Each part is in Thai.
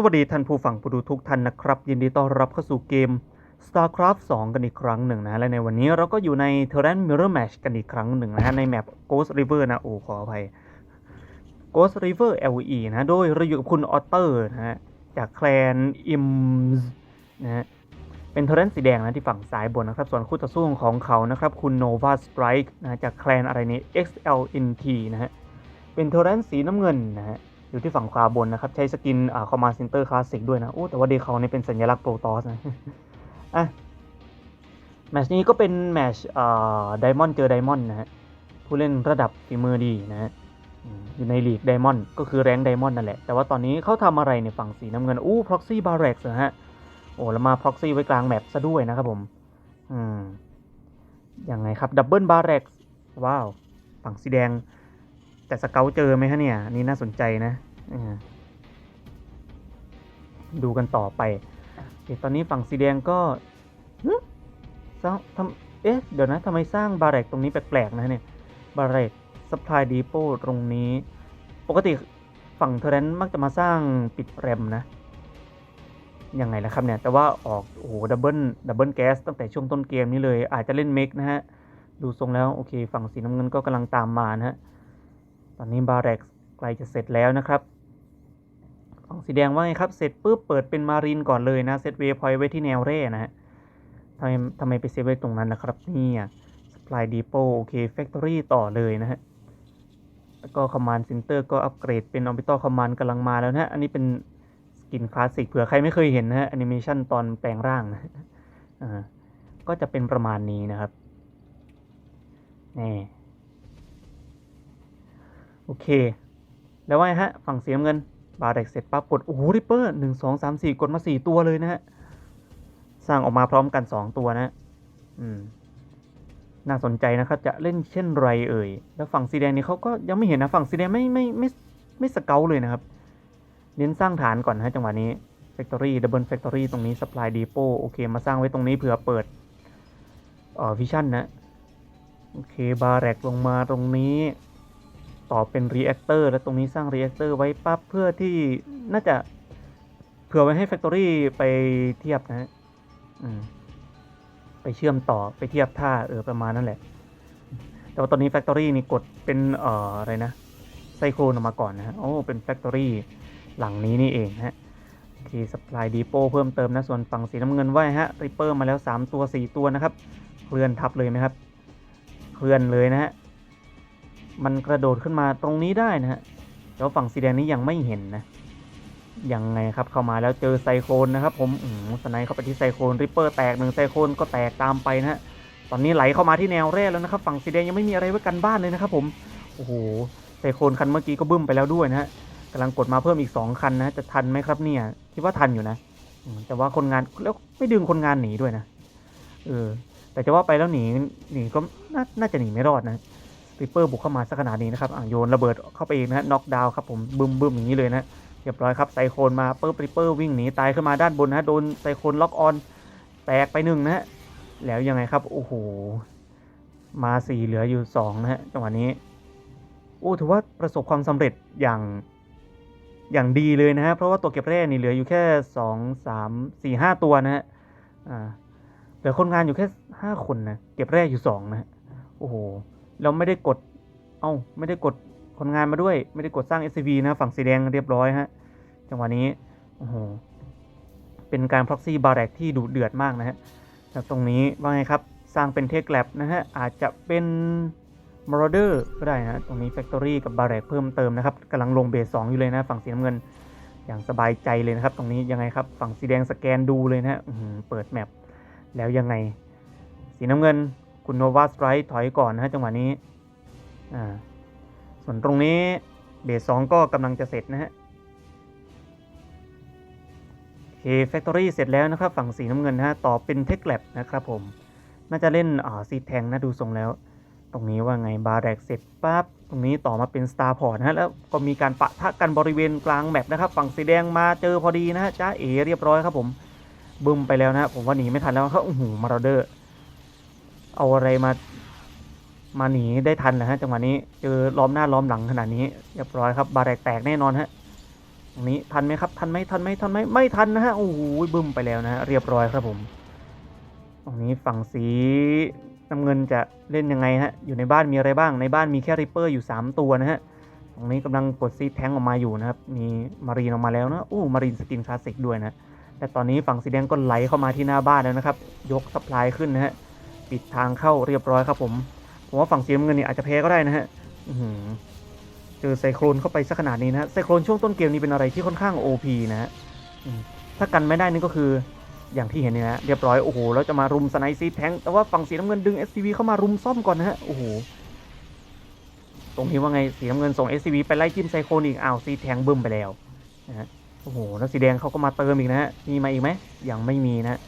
สวัสดีท่านผู้ฟังผู้ดูทุกท่านนะครับ ยินดีต้อนรับเข้าสู่เกม StarCraft 2 กันอีกครั้งหนึ่งนะและในวันนี้เราก็อยู่ใน Terran Mirror Match กันอีกครั้งหนึ่งนะฮะในแมป Ghost River นะโอ้ขออภัย Ghost River LE นะ โดยเราอยู่กับคุณออเตอร์นะฮะจากแคลน IMS นะฮะเป็นเทอร์เรนสีแดงนะที่ฝั่งซ้ายบนนะครับ ส่วนคู่ต่อสู้ของเขานะครับ คุณ Nova Strike นะจากแคลนอะไรนี้ XLNT นะฮะเป็นเทอร์เรนสีน้ำเงินนะฮะ อยู่ที่ฝั่งขวาบนนะครับ ใช้สกินอ่าคอมมานด์เซนเตอร์คลาสสิกด้วยนะโอ้แต่ว่าเดคานี่เป็นสัญลักษณ์โปรตอสนะอะแมชนี้ก็เป็นแมชอ่าไดมอนด์เจอไดมอนด์นะฮะผู้เล่นระดับฝีมือดีนะฮะอยู่ในลีกไดมอนด์ก็คือแรงไดมอนด์นั่นแหละ แต่ว่าตอนนี้เขาทำอะไรในฝั่งสีน้ำเงิน อู้พ็อกซี่บาร์เร็กซ์นะฮะ โอ้ แล้วมาพ็อกซี่ไว้กลางแมปซะด้วยนะครับผม อืมยังไงครับ ดับเบิลบาร์เร็กซ์ว้าว ฝั่งสีแดง แต่สเกลเจอไหมฮะเนี่ยนี่น่าสนใจนะดูกันต่อไปตอนนี้ฝั่งสีแดงก็สร้างทำเอ๊ะ เดี๋ยวนะทำไมสร้างบาร์เรกตรงนี้แปลกๆนะเนี่ย บาร์เรกสปายดีโปตรงนี้ ปกติฝั่งเทร์เรนมักจะมาสร้างปิดแรมนะ ยังไงล่ะครับเนี่ย แต่ว่าออก โอ้โห ดับเบิลดับเบิลแก๊สตั้งแต่ช่วงต้นเกมนี้เลย อาจจะเล่นเมกนะฮะ ดูทรงแล้ว โอเค ฝั่งสีน้ำเงินก็กำลังตามมานะฮะ ตอนนี้บาร์เร็กใกล้จะเสร็จแล้วนะครับฝั่งสีแดงว่าไงครับ เสร็จปุ๊บเปิดเป็นมารีนก่อนเลยนะ เซตเวพอยไว้ที่แนวเร่นะฮะทำไมทำไมไปเซฟไว้ตรงนั้นนะครับนี่สปายดีโปโอเคแฟคทอรี่ต่อเลยนะฮะแล้วก็คอมมานด์เซนเตอร์ก็อัปเกรดเป็นออ b ิ t อ l คอมมานด์กำลังมาแล้วนะ อันนี้เป็นสกินคลาสสิกเผื่อใครไม่เคยเห็นนะฮะแอนิเมชันตอนแปลงร่างนะอ่าก็จะเป็นประมาณนี้นะครับนี่ โอเค แล้วว่าฮะ ฝั่งเสีน้ำเงิน บาร์เร็กเสร็จปั๊บกด โอ้โหริปเปอร์หนึ่งสองสามสี่กดมาสี่ตัวเลยนะฮะ สร้างออกมาพร้อมกันสองตัวนะ อืม น่าสนใจนะครับ จะเล่นเช่นไรเอ่ย แล้วฝั่งสีแดงนี่เขาก็ยังไม่เห็นนะ ฝั่งสีแดงไม่ไม่ไม่ไม่สเกลเลยนะครับ เน้นสร้างฐานก่อนนะฮะจังหวะนี้ Factory Double Factory ตรงนี้ Supply Depot โอเค มาสร้างไว้ตรงนี้เผื่อเปิดเอ่อวิชั่นนะ โอเค บาร์เร็กลงมาตรงนี้ ต่อเป็นรีแอคเตอร์แล้วตรงนี้สร้างรีแอคเตอร์ไว้ปั๊บเพื่อที่น่าจะเผื่อไว้ให้ Factory ไปเทียบนะฮะไปเชื่อมต่อไปเทียบท่าเออประมาณนั่นแหละ แต่ว่าตอนนี้ Factory นี่กดเป็นเอ่ออะไรนะไซโครนออกมาก่อนนะฮะโอ้เป็น Factory หลังนี้นี่เองนะฮะโอเคสปายดีโปเพิ่มเติมนะ ส่วนฝั่งสีน้ำเงินไว้ฮะริปเปอร์มาแล้ว 3 ตัว 4 ตัวนะครับ เคลื่อนทับเลยไหมครับ เคลื่อนเลยนะฮะ มันกระโดดขึ้นมาตรงนี้ได้นะฮะแล้วฝั่งสีแดงนี้ยังไม่เห็นนะยังไงครับเข้ามาแล้วเจอไซโคลนนะครับผมอืมสไนเข้าไปที่ไซโคลนริปเปอร์แตกหนึ่งไซโคลนก็แตกตามไปนะฮะตอนนี้ไหลเข้ามาที่แนวแรกแล้วนะครับ ฝั่งสีแดงยังไม่มีอะไรไว้กันบ้านเลยนะครับ ผมโอ้โหไซโคลนคันเมื่อกี้ก็บึ้มไปแล้วด้วยนะฮะกำลังกดมาเพิ่มอีก 2 คันนะจะทันไหมครับเนี่ยคิดว่าทันอยู่นะแต่ว่าคนงานแล้วไม่ดึงคนงานหนีด้วยนะเออแต่จะว่าไปแล้วหนีหนีก็น่าจะหนีไม่รอดนะ ริปเปอร์บุกเข้ามาสักขนาดนี้นะครับอะโยนระเบิดเข้าไปเองนะฮะน็อกดาวครับผมบึมบึมอย่างนี้เลยนะเรียบร้อยครับไซโคนมาเปิร์ริปเปอร์วิ่งหนีตายขึ้นมาด้านบนนะฮะโดนไซโคนล็อกออนแตกไปหนึ่งนะฮะแล้วยังไงครับโอ้โหมาสี่เหลืออยู่สองนะฮะจังหวะนี้โอ้ถือว่าประสบความสำเร็จอย่างอย่างดีเลยนะฮะเพราะว่าตัวเก็บแร่นี่เหลืออยู่แค่สองสามสี่ห้าตัวนะฮะอ่าเหลือคนงานอยู่แค่ห้าคนนะเก็บแร่อยู่สองนะฮะโอ้โห เราไม่ได้กด เอ้า ไม่ได้กดคนงานมาด้วย ไม่ได้กดสร้าง SCV นะ ฝั่งสีแดงเรียบร้อยฮะ จังหวะนี้ โอ้โห เป็นการ proxy b a r r a c ที่ดุเดือดมากนะฮะแล้วตรงนี้ว่าไงครับ สร้างเป็น Tech Lab นะฮะ อาจจะเป็น Marauder ก็ได้นะ ตรงนี้ Factory กับ b a r r a c เพิ่มเติมนะครับกำลังลงเบสสองอยู่เลยนะ ฝั่งสีน้ำเงิน อย่างสบายใจเลยนะครับ ตรงนี้ยังไงครับ ฝั่งสีแดงสแกนดูเลยนะฮะเปิดแมปแล้วยังไง สีน้ำเงิน คุณโนวาสไตร์ถอยก่อนนะฮะจังหวะนี้อ่าส่วนตรงนี้เบสสองก็กำลังจะเสร็จนะฮะเคแฟคทอรี่เสร็จแล้วนะครับ ฝั่งสีน้ำเงินนะฮะต่อเป็นเทคแลบนะครับผม น่าจะเล่นอ่าซีแทงนะดูทรงแล้ว ตรงนี้ว่าไงบาร์แรกเสร็จปั๊บตรงนี้ต่อมาเป็นสตาร์พอร์ตนะฮะแล้วก็มีการปะทะกันบริเวณกลางแมปนะครับ ฝั่งสีแดงมาเจอพอดีนะฮะจ้าเอเรียบร้อยครับผมบึ้มไปแล้วนะผมว่าหนีไม่ทันแล้วเขาโอ้โหมาราเดอร์ เอาอะไรมา มาหนีได้ทันนะฮะจังหวะนี้เจอล้อมหน้าล้อมหลังขนาดนี้เรียบร้อยครับ บาแรกแตกแน่นอนฮะตรงนี้ทันไหมครับ ทันไหมทันไหมทันไหมไม่ทันนะฮะโอ้โหบึ้มไปแล้วนะฮะเรียบร้อยครับผม ตรงนี้ฝั่งสีน้ำเงินจะเล่นยังไงฮะอยู่ในบ้านมีอะไรบ้างในบ้านมีแค่ริปเปอร์อยู่ 3 ตัวนะฮะตรงนี้กำลังกดซีดแทงออกมาอยู่นะครับมีมารีนออกมาแล้วนะโอ้มารีนสกินคลาสสิกด้วยนะแต่ตอนนี้ฝั่งสีแดงก็ไหลเข้ามาที่หน้าบ้านแล้วนะครับ ยกสปายขึ้นนะฮะ ปิดทางเข้าเรียบร้อยครับผม ผมว่าฝั่งสีน้ำเงินเนี่ยอาจจะแพ้ก็ได้นะฮะเจอไซโครนเข้าไปสักขนาดนี้นะไซโครนช่วงต้นเกมนี้เป็นอะไรที่ค่อนข้าง OP นะฮะถ้ากันไม่ได้นี่ก็คืออย่างที่เห็นนี่นะเรียบร้อยโอ้โหแล้วจะมารุมสไนซีแทงแต่ว่าฝั่งสีน้ำเงินดึง SCV เข้ามารุมซ่อมก่อนนะฮะโอ้โหตรงนี้ว่าไงสีน้ำเงินส่ง SCV ไปไล่จิ้มไซโครนอีกอ้าวซีแทงบึ้มไปแล้วนะฮะโอ้โหแล้วสีแดงเขาก็มาเติมอีกนะฮะมีมาอีกไหมยังไม่มีนะฮะ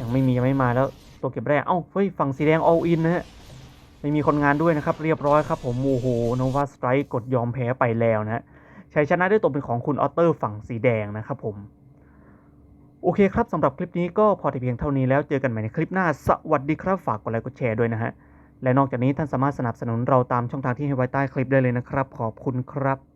ยังไม่มียังไม่มาแล้ว ตัวเก็บแรก เอ้า เฮ้ย ฝั่งสีแดง all in นะฮะ ไม่มีคนงานด้วยนะครับ เรียบร้อยครับผมโอ้โหโนวาสไตร์กดยอมแพ้ไปแล้วนะฮะชัยชนะได้ตกเป็นของคุณออเตอร์ฝั่งสีแดงนะครับผม โอเคครับสำหรับคลิปนี้ก็พอแต่เพียงเท่านี้แล้วเจอกันใหม่ในคลิปหน้า สวัสดีครับ ฝากกดไลค์กดแชร์ด้วยนะฮะ และนอกจากนี้ท่านสามารถสนับสนุนเราตามช่องทางที่ให้ไว้ใต้คลิปได้เลยนะครับ ขอบคุณครับ